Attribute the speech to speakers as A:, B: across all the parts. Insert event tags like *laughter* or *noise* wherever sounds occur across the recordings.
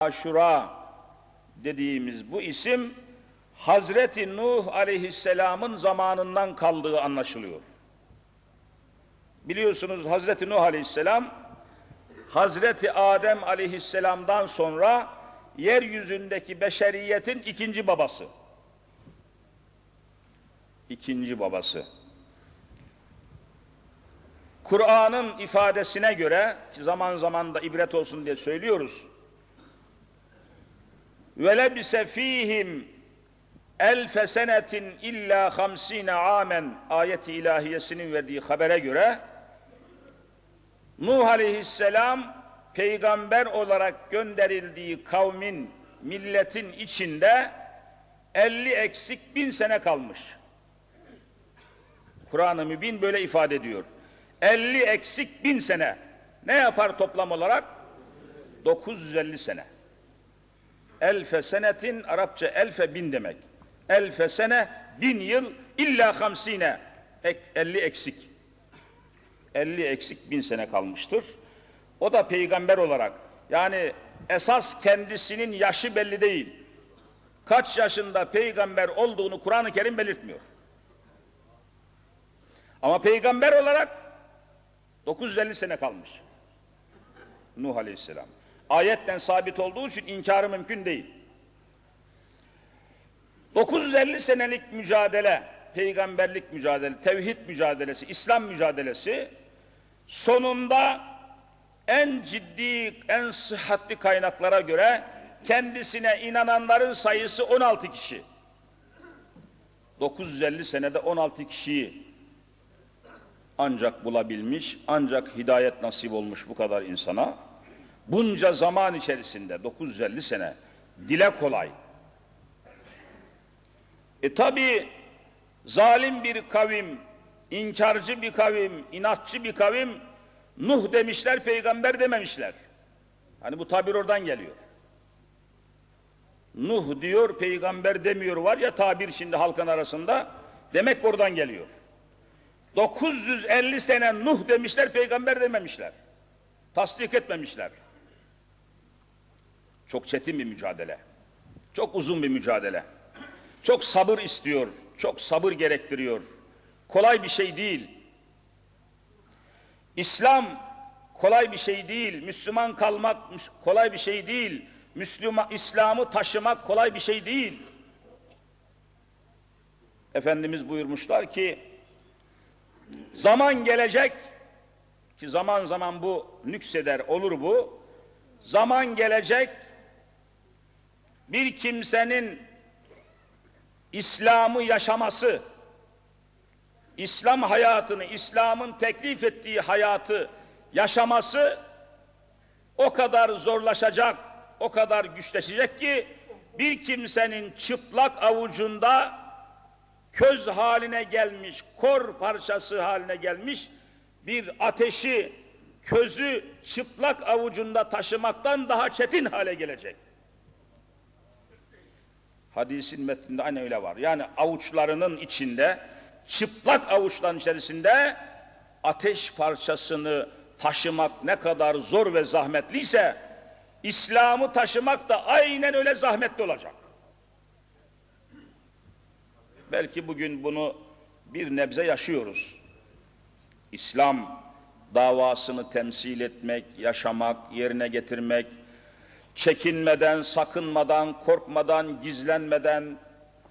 A: Aşura dediğimiz bu isim Hazreti Nuh aleyhisselamın zamanından kaldığı anlaşılıyor. Biliyorsunuz Hazreti Nuh aleyhisselam Hazreti Adem aleyhisselamdan sonra yeryüzündeki beşeriyetin ikinci babası. İkinci babası. Kur'an'ın ifadesine göre zaman zaman da ibret olsun diye söylüyoruz. Ve lebise fihim elfe senetin illa hamsine amen ayeti ilahiyesinin verdiği habere göre Nuh aleyhisselam peygamber olarak gönderildiği kavmin, milletin içinde 50 eksik bin sene kalmış. Kur'an-ı Mübin böyle ifade ediyor. 50 eksik bin sene. Ne yapar toplam olarak? 950 sene. Elfe senetin Arapça elfe bin demek. Elfe sene bin yıl illa hamsine. Ek, 50 eksik. 50 eksik bin sene kalmıştır. O da peygamber olarak. Yani esas kendisinin yaşı belli değil. Kaç yaşında peygamber olduğunu Kur'an-ı Kerim belirtmiyor. Ama peygamber olarak 950 sene kalmış. Nuh Aleyhisselam. Ayetten sabit olduğu için inkarı mümkün değil. 950 senelik mücadele, peygamberlik mücadele, tevhid mücadelesi, İslam mücadelesi sonunda en ciddi, en sıhhatli kaynaklara göre kendisine inananların sayısı 16 kişi. 950 senede 16 kişiyi ancak bulabilmiş, ancak hidayet nasip olmuş bu kadar insana. Bunca zaman içerisinde 950 sene dile kolay. E tabi zalim bir kavim, inkarcı bir kavim, inatçı bir kavim Nuh demişler, peygamber dememişler. Hani bu tabir oradan geliyor. Nuh diyor, peygamber demiyor var ya tabir şimdi halkın arasında. Demek oradan geliyor. 950 sene Nuh demişler, peygamber dememişler. Tasdik etmemişler. Çok çetin bir mücadele. Çok uzun bir mücadele. Çok sabır istiyor, çok sabır gerektiriyor. Kolay bir şey değil. İslam kolay bir şey değil. Müslüman kalmak kolay bir şey değil. Müslüman İslam'ı taşımak kolay bir şey değil. Efendimiz buyurmuşlar ki zaman gelecek ki zaman zaman bu nükseder olur bu. Zaman gelecek bir kimsenin İslam'ı yaşaması, İslam hayatını, İslam'ın teklif ettiği hayatı yaşaması o kadar zorlaşacak, o kadar güçleşecek ki bir kimsenin çıplak avucunda köz haline gelmiş, kor parçası haline gelmiş bir ateşi, közü çıplak avucunda taşımaktan daha çetin hale gelecek. Hadisin metninde aynı öyle var. Yani avuçlarının içinde, çıplak avuçların içerisinde ateş parçasını taşımak ne kadar zor ve zahmetliyse, İslam'ı taşımak da aynen öyle zahmetli olacak. Belki bugün bunu bir nebze yaşıyoruz. İslam davasını temsil etmek, yaşamak, yerine getirmek, çekinmeden, sakınmadan, korkmadan, gizlenmeden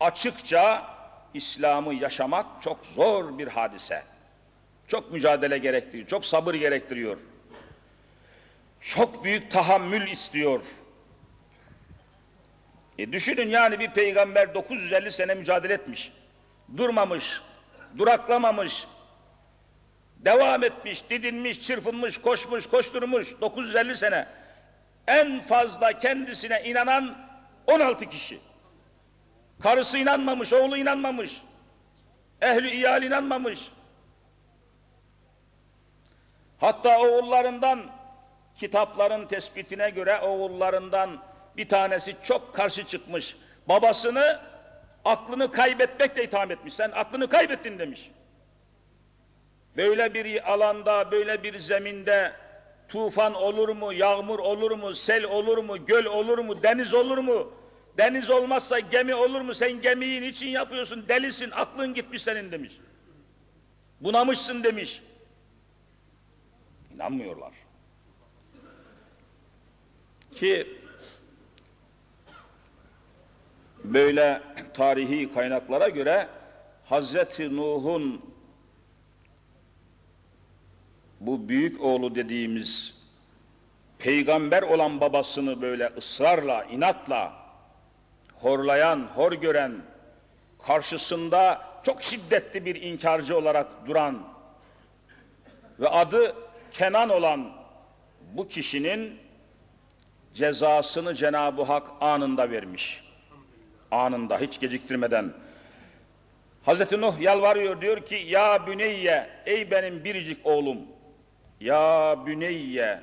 A: açıkça İslam'ı yaşamak çok zor bir hadise. Çok mücadele gerektiriyor, çok sabır gerektiriyor. Çok büyük tahammül istiyor. E düşünün yani bir peygamber 950 sene mücadele etmiş. Durmamış, duraklamamış, devam etmiş, didinmiş, çırpınmış, koşmuş, koşturmuş 950 sene. En fazla kendisine inanan 16 kişi. Karısı inanmamış, oğlu inanmamış. Ehli iyal inanmamış. Hatta oğullarından kitapların tespitine göre oğullarından bir tanesi çok karşı çıkmış. Babasını aklını kaybetmekle itham etmiş. Sen aklını kaybettin demiş. Böyle bir alanda, böyle bir zeminde Tufan olur mu, yağmur olur mu, sel olur mu, göl olur mu, deniz olur mu? Deniz olmazsa gemi olur mu? Sen gemiyi için yapıyorsun? Delisin, aklın gitmiş senin demiş. Bunamışsın demiş. İnanmıyorlar. Ki böyle tarihi kaynaklara göre Hazreti Nuh'un bu büyük oğlu dediğimiz peygamber olan babasını böyle ısrarla, inatla horlayan, hor gören, karşısında çok şiddetli bir inkarcı olarak duran ve adı Kenan olan bu kişinin cezasını Cenab-ı Hak anında vermiş. Anında hiç geciktirmeden. Hazreti Nuh yalvarıyor diyor ki ya büneyye ey benim biricik oğlum ya büneyye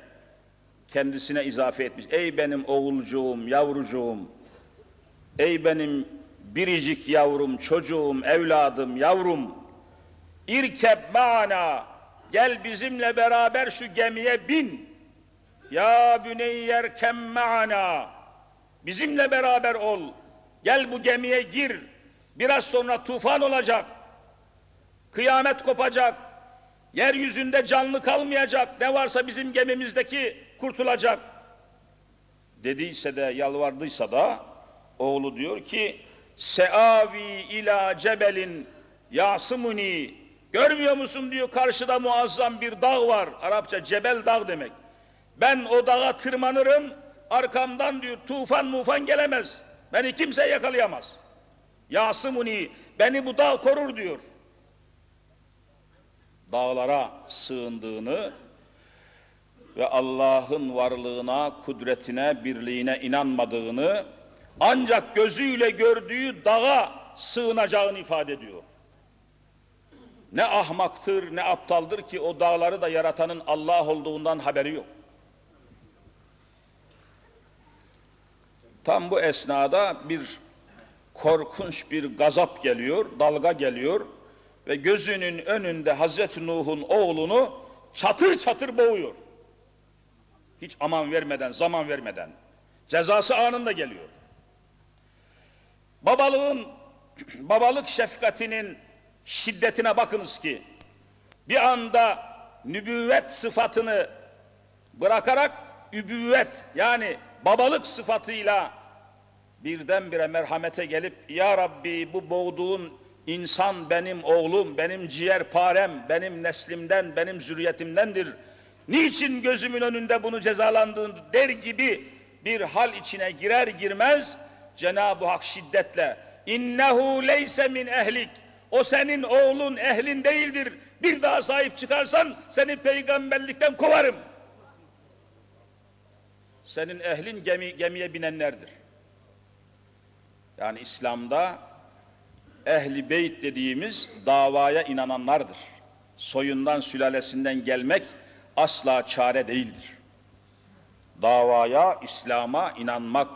A: kendisine izafe etmiş. Ey benim oğulcuğum, yavrucuğum. Ey benim biricik yavrum, çocuğum, evladım, yavrum. İrkeb ma'ana. Gel bizimle beraber şu gemiye bin. Ya büneyyer kem ma'ana. Bizimle beraber ol. Gel bu gemiye gir. Biraz sonra tufan olacak. Kıyamet kopacak. Yeryüzünde canlı kalmayacak. Ne varsa bizim gemimizdeki kurtulacak. Dediyse de yalvardıysa da oğlu diyor ki Seavi ila cebelin yasımuni Görmüyor musun diyor karşıda muazzam bir dağ var. Arapça cebel dağ demek. Ben o dağa tırmanırım arkamdan diyor tufan mufan gelemez. Beni kimse yakalayamaz. Yasımuni beni bu dağ korur diyor dağlara sığındığını ve Allah'ın varlığına, kudretine, birliğine inanmadığını ancak gözüyle gördüğü dağa sığınacağını ifade ediyor. Ne ahmaktır, ne aptaldır ki o dağları da yaratanın Allah olduğundan haberi yok. Tam bu esnada bir korkunç bir gazap geliyor, dalga geliyor ve gözünün önünde Hazreti Nuh'un oğlunu çatır çatır boğuyor. Hiç aman vermeden, zaman vermeden. Cezası anında geliyor. Babalığın, *clears throat* babalık şefkatinin şiddetine bakınız ki bir anda nübüvvet sıfatını bırakarak übüvvet yani babalık sıfatıyla birdenbire merhamete gelip Ya Rabbi bu boğduğun İnsan benim oğlum, benim ciğerparem, benim neslimden, benim zürriyetimdendir. Niçin gözümün önünde bunu cezalandığın der gibi bir hal içine girer girmez Cenab-ı Hak şiddetle innehu leyse min ehlik o senin oğlun ehlin değildir. Bir daha sahip çıkarsan seni peygamberlikten kovarım. Senin ehlin gemi, gemiye binenlerdir. Yani İslam'da ehli beyt dediğimiz davaya inananlardır. Soyundan sülalesinden gelmek asla çare değildir. Davaya, İslam'a inanmak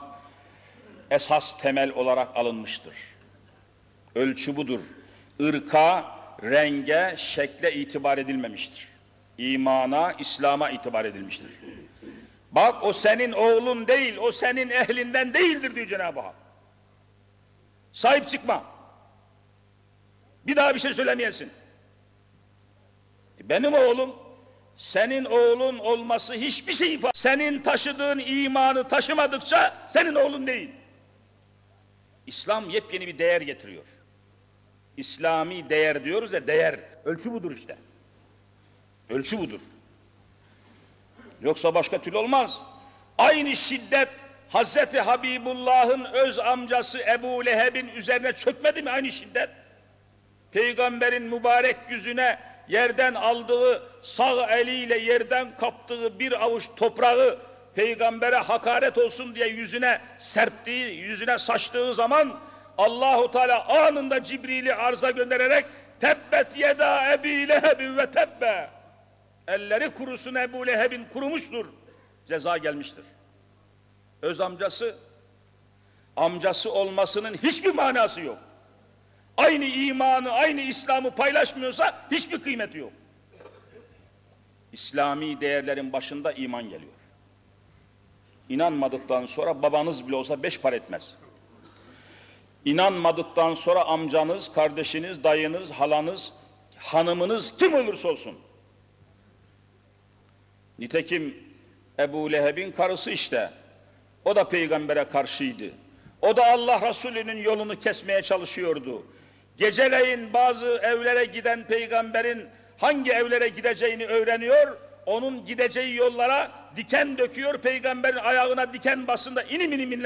A: esas temel olarak alınmıştır. Ölçü budur. Irka, renge, şekle itibar edilmemiştir. İmana, İslam'a itibar edilmiştir. Bak o senin oğlun değil, o senin ehlinden değildir diyor Cenab-ı Hak. Sahip çıkma. Bir daha bir şey söylemeyesin. Benim oğlum, senin oğlun olması hiçbir şey ifade Senin taşıdığın imanı taşımadıkça senin oğlun değil. İslam yepyeni bir değer getiriyor. İslami değer diyoruz ya değer. Ölçü budur işte. Ölçü budur. Yoksa başka türlü olmaz. Aynı şiddet Hazreti Habibullah'ın öz amcası Ebu Leheb'in üzerine çökmedi mi aynı şiddet? Peygamberin mübarek yüzüne yerden aldığı sağ eliyle yerden kaptığı bir avuç toprağı peygambere hakaret olsun diye yüzüne serptiği, yüzüne saçtığı zaman Allahu Teala anında Cibril'i arza göndererek tebbet yeda ebi lehebin ve tebbe elleri kurusun Ebu Leheb'in kurumuştur. Ceza gelmiştir. Öz amcası amcası olmasının hiçbir manası yok aynı imanı, aynı İslam'ı paylaşmıyorsa hiçbir kıymeti yok. İslami değerlerin başında iman geliyor. İnanmadıktan sonra babanız bile olsa beş par etmez. İnanmadıktan sonra amcanız, kardeşiniz, dayınız, halanız, hanımınız kim olursa olsun. Nitekim Ebu Leheb'in karısı işte. O da peygambere karşıydı. O da Allah Resulü'nün yolunu kesmeye çalışıyordu. Geceleyin bazı evlere giden peygamberin hangi evlere gideceğini öğreniyor. Onun gideceği yollara diken döküyor. Peygamberin ayağına diken basında inim inim